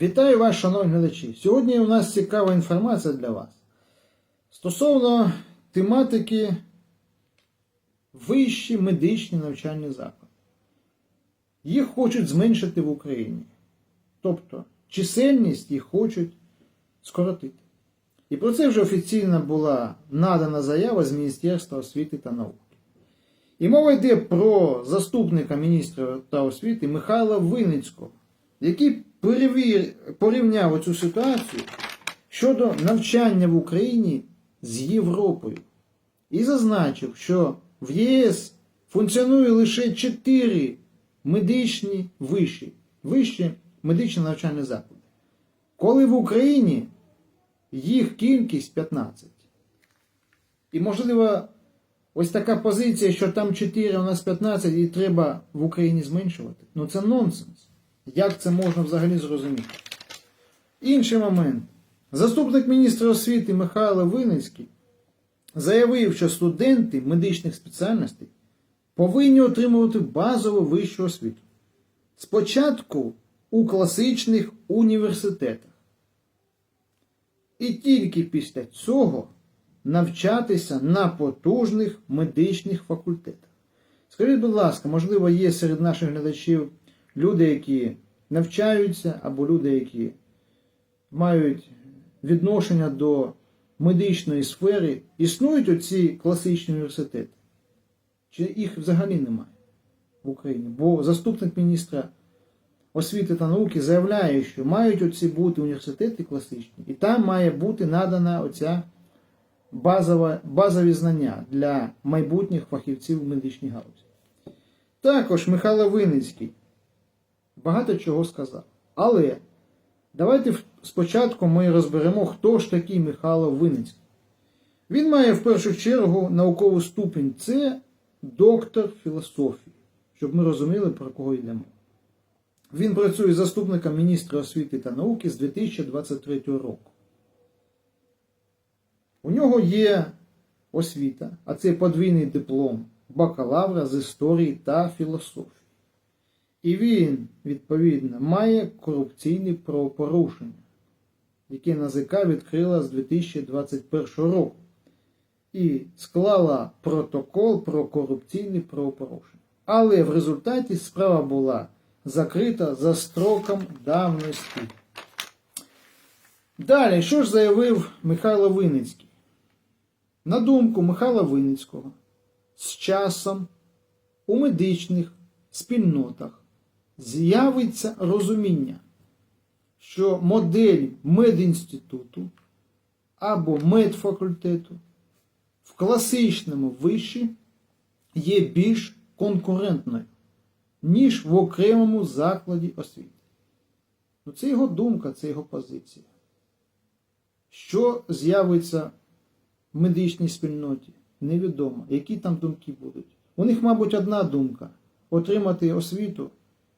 Вітаю вас, шановні глядачі. Сьогодні у нас цікава інформація для вас стосовно тематики вищі медичні навчальні заклади. Їх хочуть зменшити в Україні. Тобто чисельність їх хочуть скоротити. І про це вже офіційно була надана заява з Міністерства освіти та науки. І мова йде про заступника міністра та освіти Михайла Винницького, який перевір, порівняв оцю ситуацію щодо навчання в Україні з Європою. І зазначив, що в ЄС функціонує лише 4 медичні виші, вищі медичні навчальні заклади. Коли в Україні їх кількість 15. І, можливо, ось така позиція, що там 4, у нас 15, і треба в Україні зменшувати. Ну це нонсенс. Як це можна взагалі зрозуміти? Інший момент. Заступник міністра освіти Михайло Винницький заявив, що студенти медичних спеціальностей повинні отримувати базову вищу освіту. Спочатку у класичних університетах. І тільки після цього навчатися на потужних медичних факультетах. Скажіть, будь ласка, можливо, є серед наших глядачів люди, які навчаються, або люди, які мають відношення до медичної сфери, існують оці класичні університети? Чи їх взагалі немає в Україні? Бо заступник міністра освіти та науки заявляє, що мають оці бути університети класичні, і там має бути надана оця базова, базові знання для майбутніх фахівців в медичній галузі. Також Михайло Винницький багато чого сказав. Але давайте спочатку ми розберемо, хто ж такий Михайло Винницький. Він має в першу чергу наукову ступінь. Це доктор філософії, щоб ми розуміли, про кого йдемо. Він працює заступником міністра освіти та науки з 2023 року. У нього є освіта, а це подвійний диплом бакалавра з історії та філософії. І він, відповідно, має корупційні правопорушення, які НАЗК відкрила з 2021 року. І склала протокол про корупційні правопорушення. Але в результаті справа була закрита за строком давності. Далі, що ж заявив Михайло Винницький? На думку Михайла Винницького, з часом у медичних спільнотах з'явиться розуміння, що модель медінституту або медфакультету в класичному виші є більш конкурентною, ніж в окремому закладі освіти. Ну, Це його думка, це його позиція. Що з'явиться в медичній спільноті? Невідомо, які там думки будуть. У них, мабуть, одна думка отримати освіту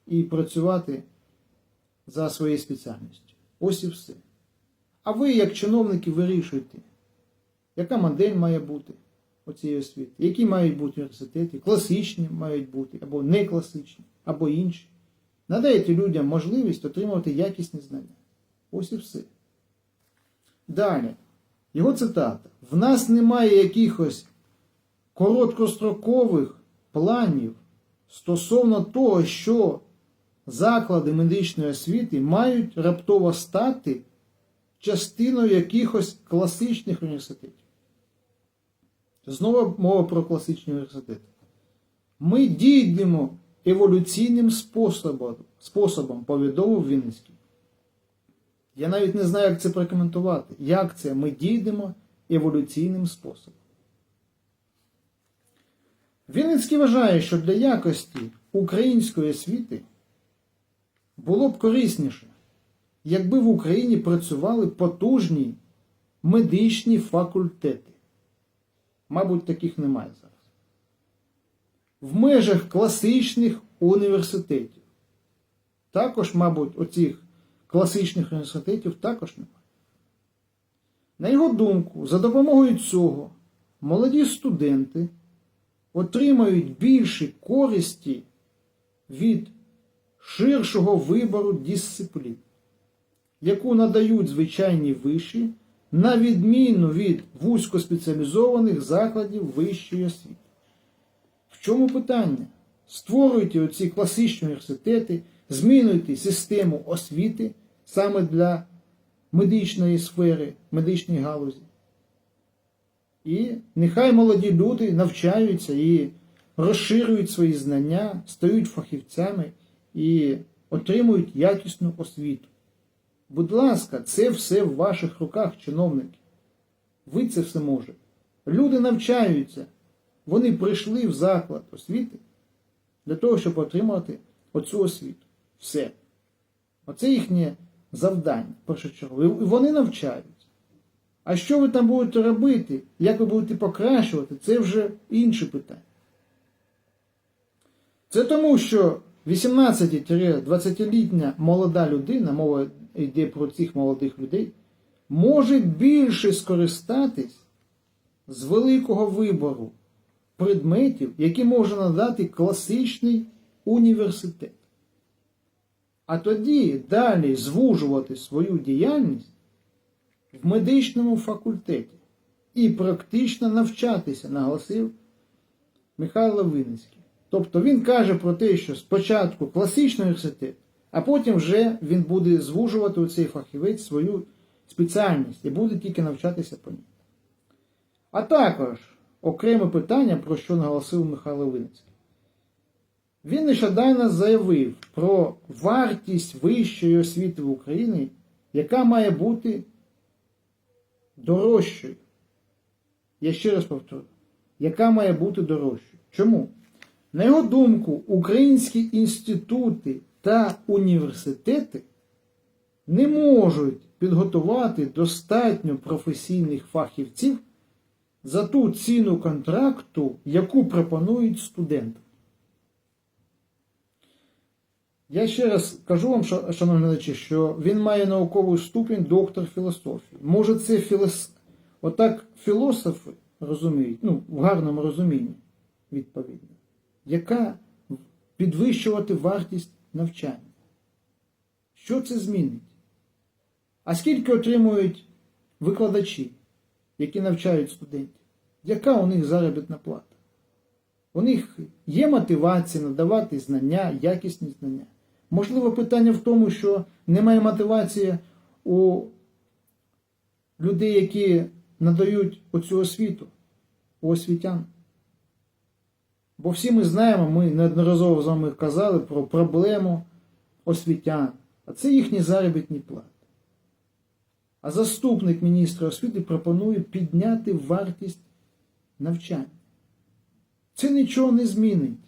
і працювати за своєю спеціальністю. Ось і все. А ви, як чиновники, вирішуєте, яка модель має бути оцієї освіти, які мають бути університети, класичні мають бути, або не класичні, або інші. Надайте людям можливість отримувати якісні знання. Ось і все. Далі. Його цитата. В нас немає якихось короткострокових планів стосовно того, що заклади медичної освіти мають раптово стати частиною якихось класичних університетів. Знову мова про класичні університети. Ми дійдемо еволюційним способом, способом повідомив Вінницький. Я навіть не знаю, як це прокоментувати. Як це ми дійдемо еволюційним способом. Вінницький вважає, що для якості української освіти було б корисніше, якби в Україні працювали потужні медичні факультети. Мабуть, таких немає зараз. В межах класичних університетів. Також, мабуть, оцих класичних університетів також немає. На його думку, за допомогою цього молоді студенти отримають більше користі від ширшого вибору дисциплін. яку надають звичайні виші, на відміну від вузькоспеціалізованих закладів вищої освіти. В чому питання? Створюйте оці класичні університети, змінюйте систему освіти саме для медичної сфери, медичної галузі. І нехай молоді люди навчаються і розширюють свої знання, стають фахівцями і отримують якісну освіту. Будь ласка, це все в ваших руках, чиновники. Ви це все можете. Люди навчаються. Вони прийшли в заклад освіти для того, щоб отримати оцю освіту. Все. Оце їхнє завдання, першочергове. І вони навчаються. А що ви там будете робити, як ви будете покращувати, це вже інше питання. Це тому, що 18-20-літня молода людина, мова йде про цих молодих людей, може більше скористатись з великого вибору предметів, які може надати класичний університет. А тоді далі звужувати свою діяльність в медичному факультеті і практично навчатися, наголосив Михайло Винницький. Тобто він каже про те, що спочатку класичний університет, а потім вже він буде звужувати у цей фахівець свою спеціальність і буде тільки навчатися по ній. А також окреме питання, про що наголосив Михайло Винницький. Він нещодавно заявив про вартість вищої освіти в Україні, яка має бути дорожчою. Я ще раз повторю, яка має бути дорожчою. Чому? На його думку, українські інститути та університети не можуть підготувати достатньо професійних фахівців за ту ціну контракту, яку пропонують студентам. Я ще раз кажу вам, шановні глядачі, що він має науковий ступінь доктор філософії. Може, це філос... отак філософи розуміють, ну, в гарному розумінні, відповідно, яка підвищувати вартість навчання. Що це змінить? А скільки отримують викладачі, які навчають студентів? Яка у них заробітна плата? У них є мотивація надавати знання, якісні знання. Можливо, питання в тому, що немає мотивації у людей, які надають оцю освіту, у освітян. Бо всі ми знаємо, ми неодноразово з вами казали про проблему освітян, а це їхні заробітні плати. А заступник міністра освіти пропонує підняти вартість навчання. Це нічого не змінить.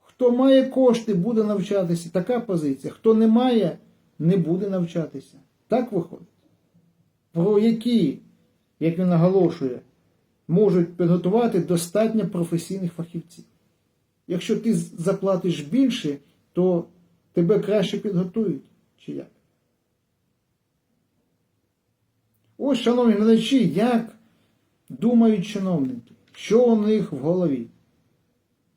Хто має кошти, буде навчатися. Така позиція. Хто не має, не буде навчатися. Так виходить. Про які, як він наголошує, можуть підготувати достатньо професійних фахівців. Якщо ти заплатиш більше, то тебе краще підготують, чи як? Ось, шановні глядачі, як думають чиновники, що у них в голові,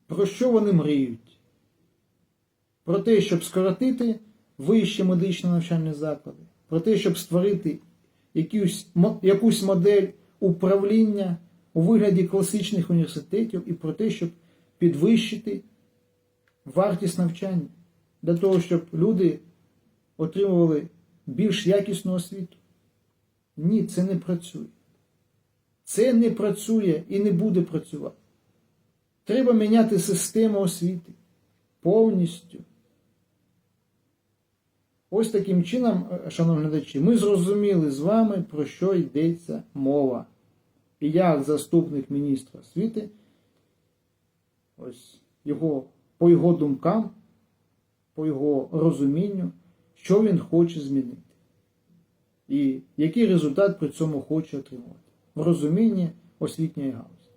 про що вони мріють? Про те, щоб скоротити вищі медичні навчальні заклади, про те, щоб створити якусь, якусь модель управління у вигляді класичних університетів і про те, щоб підвищити вартість навчання для того, щоб люди отримували більш якісну освіту. Ні, це не працює. Це не працює і не буде працювати. Треба міняти систему освіти повністю. Ось таким чином, шановні глядачі, ми зрозуміли з вами, про що йдеться мова. І як заступник міністра освіти, ось його, по його думкам, по його розумінню, що він хоче змінити. І який результат при цьому хоче отримувати в розумінні освітньої галузі.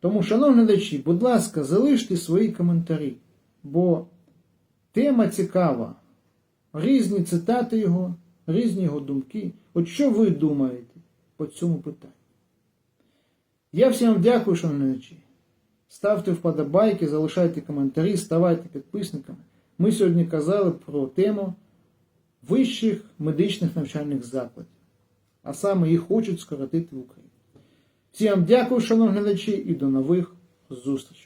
Тому, шановні глядачі, будь ласка, залиште свої коментарі, бо тема цікава. Різні цитати його, різні його думки. От що ви думаєте по цьому питанню? Я всім дякую, шановні глядачі. Ставте вподобайки, залишайте коментарі, ставайте підписниками. Ми сьогодні казали про тему вищих медичних навчальних закладів. А саме їх хочуть скоротити в Україні. Всім дякую, шановні глядачі, і до нових зустрічей.